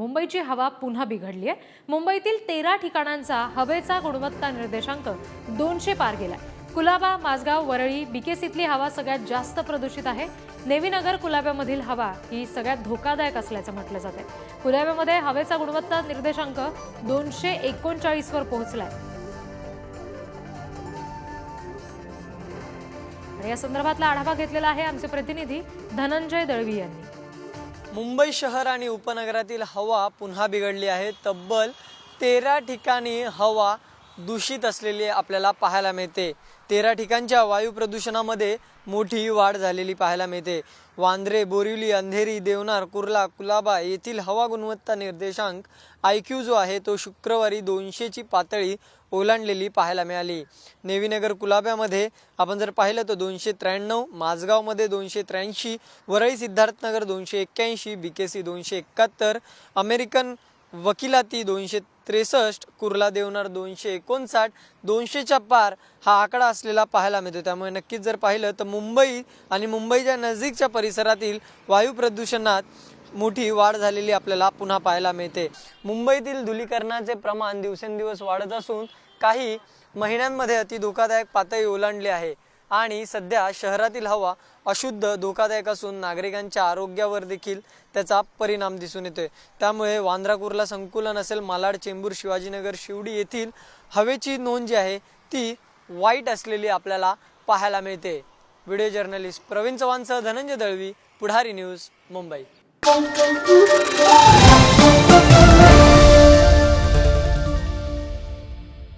मुंबईची हवा पुन्हा बिघडली आहे. मुंबईतील तेरा ठिकाणांचा हवेचा गुणवत्ता निर्देशांक दोनशे पार गेलाय. कुलाबा माझगाव वरळी बिकेसीतली हवा सगळ्यात जास्त प्रदूषित आहे. नेवीनगर कुलाब्यामधील हवा ही सगळ्यात धोकादायक असल्याचं म्हटलं जाते कुलाब्यामध्ये हवेचा गुणवत्ता निर्देशांक दोनशे एकोणचाळीसवर पोहोचलाय. या संदर्भातला आढावा घेतलेला आहे आमचे प्रतिनिधी धनंजय दळवी यांनी. मुंबई शहर आणि उपनगरातील हवा पुन्हा बिघडली आहे. तब्बल तेरा ठिकाणी हवा दूषित असलेले आपल्याला पाहायला मिळते. तेरा ठिकाणच्या वायू प्रदूषणामध्ये मोठी वाढ झालेली पाहायला मिळते. वांद्रे बोरिवली अंधेरी देवनार कुर्ला कुलाबा येथील हवा गुणवत्ता निर्देशांक आय क्यू जो आहे तो शुक्रवारी दोनशेची पातळी ओलांडलेली पाहायला मिळाली. नेवीनगर कुलाब्यामध्ये आपण जर पाहिलं तर दोनशे त्र्याण्णव माझगावमध्ये दोनशे त्र्याऐंशी वरळी सिद्धार्थनगर दोनशे एक्क्याऐंशी बी के सी दोनशे एकाहत्तर अमेरिकन वकिलाती दोनशे त्रेसष्ट कुर्ला देवनार दोनशे एकोणसाठ दोनशेच्या पार हा आकडा असलेला पाहायला मिळतो. त्यामुळे नक्कीच जर पाहिलं तर मुंबई आणि मुंबईच्या नजीकच्या परिसरातील वायू प्रदूषणात मोठी वाढ झालेली आपल्याला पुन्हा पाहायला मिळते. मुंबईतील धुलीकरणाचे प्रमाण दिवसेंदिवस वाढत असून काही महिन्यांमध्ये अति धोकादायक पातळी ओलांडली आहे. आणि सध्या शहरातील हवा अशुद्ध धोकादायक असून नागरिकांच्या आरोग्यावर देखील त्याचा परिणाम दिसून येतोय. त्यामुळे वांद्रा कुर्ला संकुलन असेल मालाड चेंबूर शिवाजीनगर शिवडी येथील हवेची नोंद जी आहे ती वाईट असलेली आपल्याला पाहायला मिळते. व्हिडिओ जर्नलिस्ट प्रवीण चव्हाणसह धनंजय दळवी पुढारी न्यूज मुंबई.